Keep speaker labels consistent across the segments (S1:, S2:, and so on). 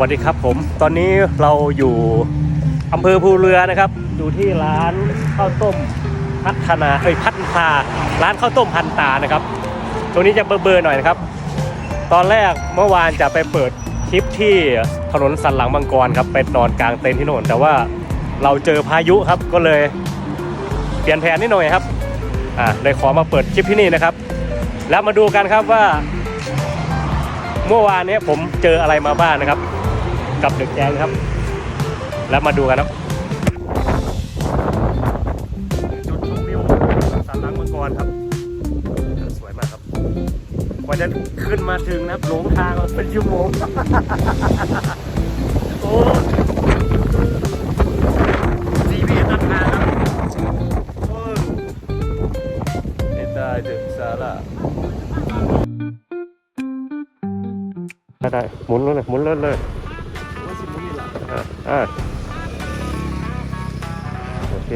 S1: วัสดีครับผม ตอนนี้เราอยู่อำเภอภูเรือนะครับ อยู่ที่ร้านข้าวต้มพัฒนาเอ้ยพัฒนา ร้านข้าวต้มพันตานะครับ ตรงนี้จะเบอร์ๆหน่อยนะครับ ตอนแรกเมื่อวานจะไปเปิดคลิปที่ถนนสันหลังบางกรครับไปนอนกลางเต็นท์ที่โน่นแต่ว่าเราเจอพายุครับก็เลยเปลี่ยนแผนนิดหน่อยครับอ่าเลยขอมาเปิดคลิปที่นี่นะครับ แล้วมาดูกันครับว่า เมื่อวานนี้ผมเจออะไรมาบ้างนะครับ กับเด็กแจงครับ แล้วมาดูกันครับจุดชมวิวสันหลังมังกรครับ สวยมากครับ กว่าจะขึ้นมาถึงนะครับหลงทางเป็นชั่วโมงโอ้ซีวีตัดทางครับโอ้ยไม่ได้ถึงสาระได้ได้หมุนเลยหมุนเลยเลย อ่าอ่าโอเค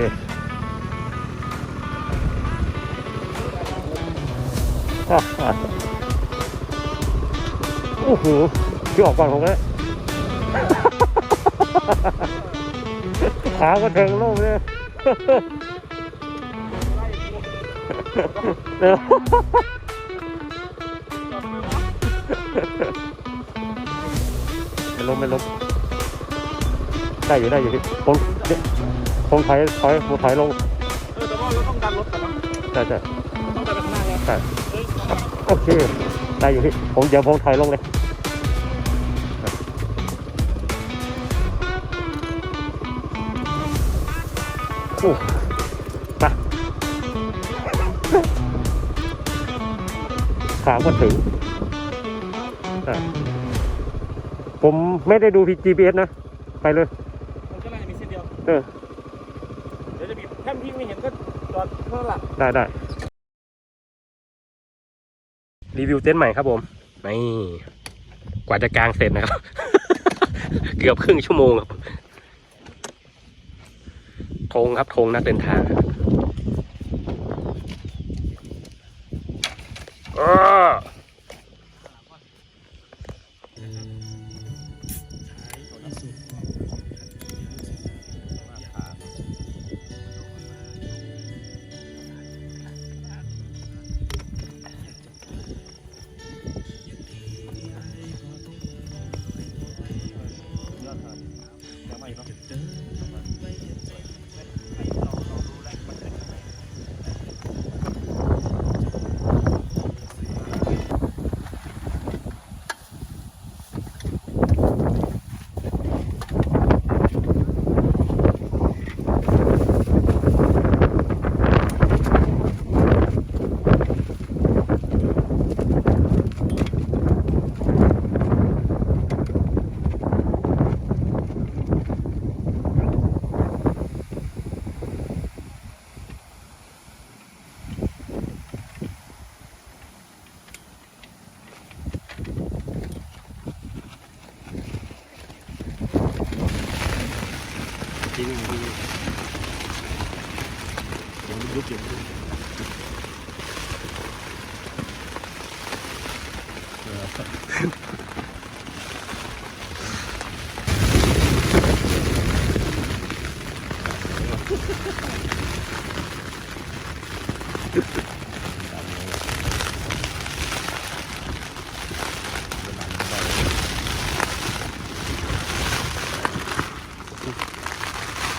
S1: โอ้โหพี่ออกก่อนผมเลยขาก็เทิงโล่งเลยเดี๋ยวไม่ล้มไม่ล้ม ได้อยู่ได้อยู่พี่ผมเนี่ยผมถอยถอยผมถอยลง
S2: เออแต่ว่าเราต้องดันรถก่อนนะ
S1: ใช่ใช่
S2: ต้องดันไปข้างหน้าไง
S1: ใช่โอเคได้อยู่พี่ผมเดี๋ยวผมถอยลงเลยโอ้มาขาก็ถึงอะผมไม่ได้ดู GPS นะ ไปเลย
S2: มันก็น่าจะมี เส้นเดียว
S1: เออ
S2: เดี๋ยวจะบีบแค่พี่ไม่เห็นก็จอดเท่านั้นแหละ
S1: ได้ได้รีวิวเต็นท์ใหม่ครับผม นี่ กว่าจะกางเสร็จนะครับ เกือบครึ่งชั่วโมงครับธงครับธงนักเดินทางอ้อ จริงจริง ยุบยุบ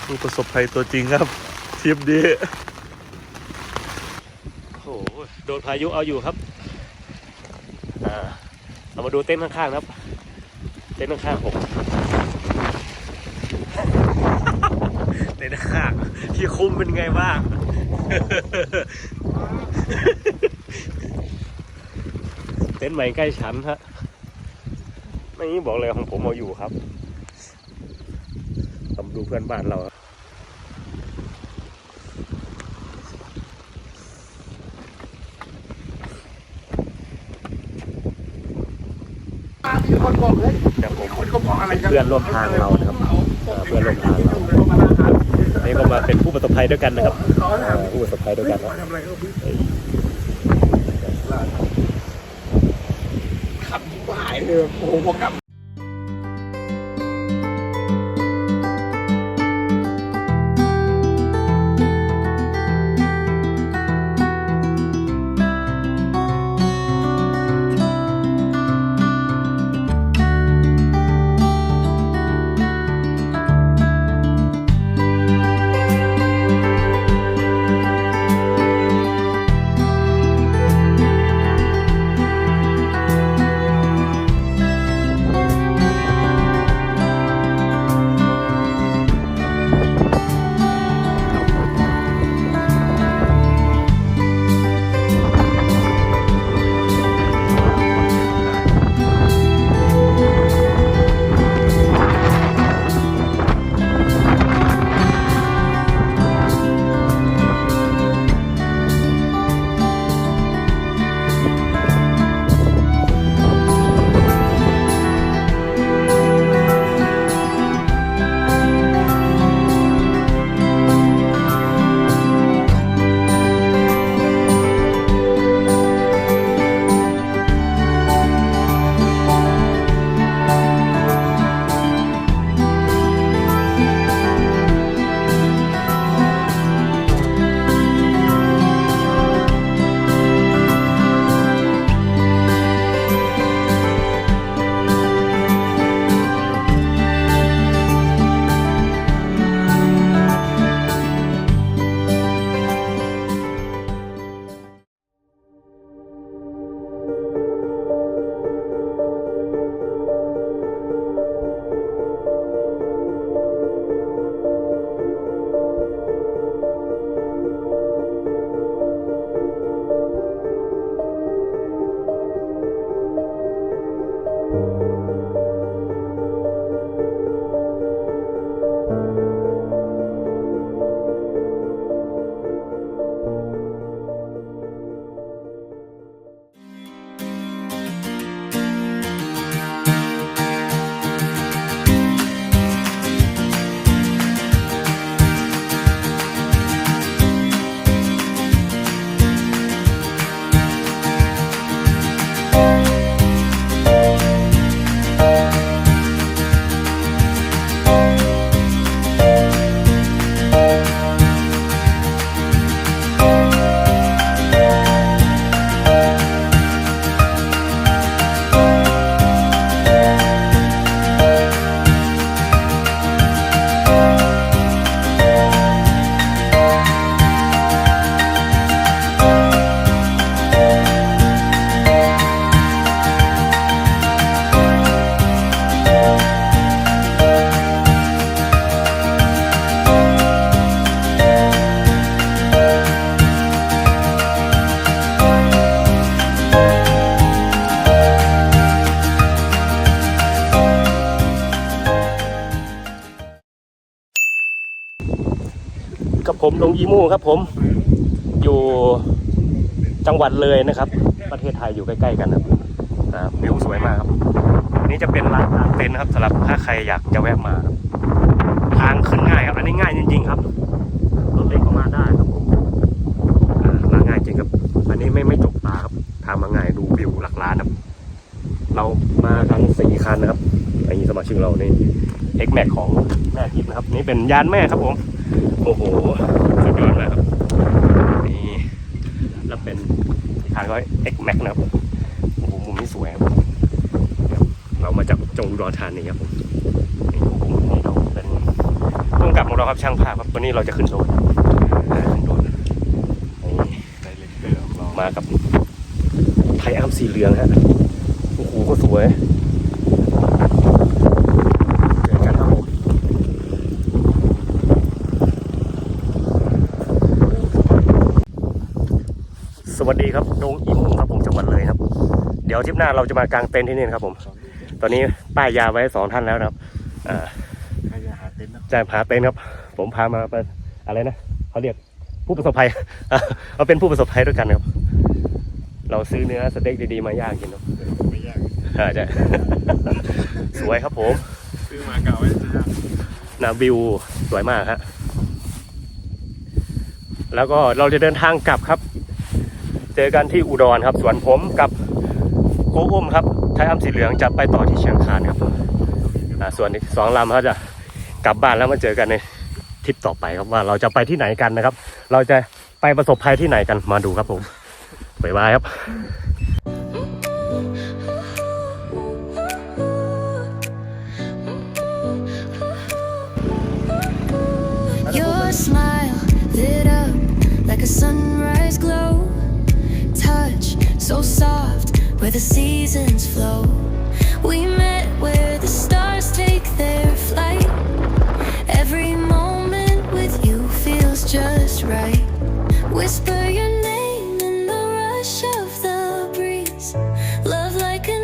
S1: ผู้ประสบภัยตัวจริงครับทริปนี้ โอ้โหโดนพายุเอาอยู่ครับเรามาดูเต็นท์ข้างๆครับ เต็นท์ข้างๆผมเต็นท์ข้างที่คุ้มเป็นไงบ้างเต็นท์ใหม่ใกล้ฉันฮะไม่นี้บอกเลยของผมเอาอยู่ครับตำดูเพื่อนบ้านเรา
S2: คนบอกเลย
S1: แต่ผม
S2: คนก็บอกอะไรกัน
S1: เพื่อนร่วมทางเรานะครับเอ่อเพื่อนร่วมทางเรานี่ก็มาเป็นผู้ประสบภัยด้วยกันนะครับเอ่อผู้ประสบภัยด้วยกันนะ
S2: ทำอะไรก็พี่ขับหายเลยโอ้โหพอกลับ
S1: ผมดงอีมูครับผมอยู่จังหวัดเลยนะครับ ประเทศไทยอยู่ใกล้ๆกันครับอ่าวิวสวยมากครับ นี่จะเป็นร้านกลางเต็นท์นะครับสำหรับถ้าใครอยากจะแวะมาครับทางขึ้นง่ายครับ อันนี้ง่ายจริงๆครับรถเล็กก็มาได้ครับผมอ่ามาง่ายจริงครับ อันนี้ไม่ไม่จกตาครับทางมาง่ายดูวิวหลักล้านครับ เรามาทั้งสี่คันนะครับอันนี้สมาชิกเรานี่ X Max ของแม่ทิพย์นะครับ นี่เป็นยานแม่ครับผม โอ้โห สุดยอดมากครับ นี่แล้วเป็นอีกคันก็ X Max นะครับโอ้โหมุมนี้สวยครับครับเรามาจากจังหวัดอุดรธานีครับผมนี่โอ้โหนี่เราเป็นร่วมกับของเราครับช่างภาพครับวันนี้เราจะขึ้นโดรนอ่าขึ้นโดรนนี่
S2: ไดเรคเตอร์ของเรา
S1: มากับไทยอัมสีเหลืองฮะโอ้โหก็สวยเจอกันครับผมส วัสดีครับดงอิมครับผมจังหวัดเลยครับ เดี๋ยวทริปหน้าเราจะมากางเต็นท์ที่นี่นะครับผม ตอนนี้ป้ายยาไว้สองท่านแล้วนะครับอ่า
S2: ใครจะหาเต็นท์นะ
S1: จะพาเต็นท์ครับ ผมพามาเป็นอะไรนะเขาเรียกผู้ประสบภัยเอาเป็นผู้ประสบภัยด้วยกันครับ เราซื้อเนื้อสเต็กดีๆมาย่างกินเนาะ
S2: ไม่ยาก
S1: อ่าใช่สวยครับผม
S2: ซื้อมาเก่าไว้ซื้อ
S1: นาวิวสวยมากฮะแล้วก็เราจะเดินทางกลับครับ เจอกันที่อุดรครับส่วนผมกับโกอุ้มครับไทยอัมสีเหลืองจะไปต่อที่เชียงคานครับอ่าส่วนอีกสองลำเขาจะกลับบ้านแล้วมาเจอกันในทริปต่อไปครับว่าเราจะไปที่ไหนกันนะครับ เราจะไปประสบภัยที่ไหนกันมาดูครับผมบ๊ายบายครับ
S3: so soft where the seasons flow. We met where the stars take their flight. Every moment with you feels just right. Whisper your name in the rush of the breeze. Love like a